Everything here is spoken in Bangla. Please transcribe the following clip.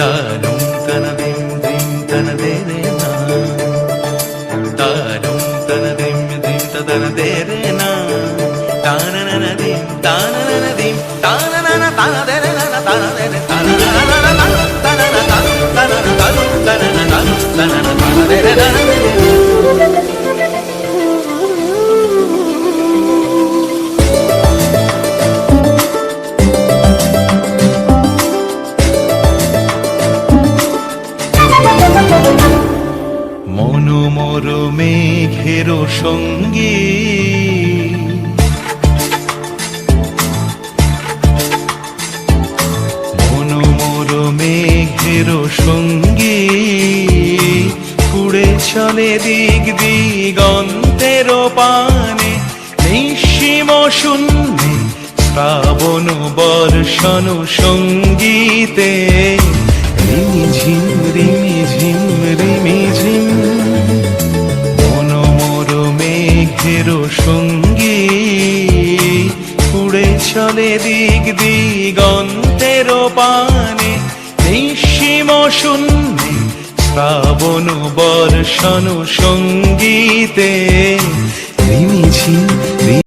தானும் தனதேந்திம் தனதேரேனா தானும் தனதேந்திம் தனதேரேனா தானனனதிம் தானனனதிம் தானனன தானதேரே মনোমর মেঘের সঙ্গী। মনোমর মেঘের সঙ্গী উড়ে চলে দিক দিগন্তের পানে। নিঃসীম শূন্যে শ্রাবণ বর্ষণ সঙ্গীতে। রিমি ঝিম রিমি ঝিম রিমি ঝিম মেঘের সঙ্গী। উড়ে চলে দিক দিগন্তের পানে। নিঃসীম শূন্যে শ্রাবণ বর্ষণ সঙ্গীতে। নিমিছি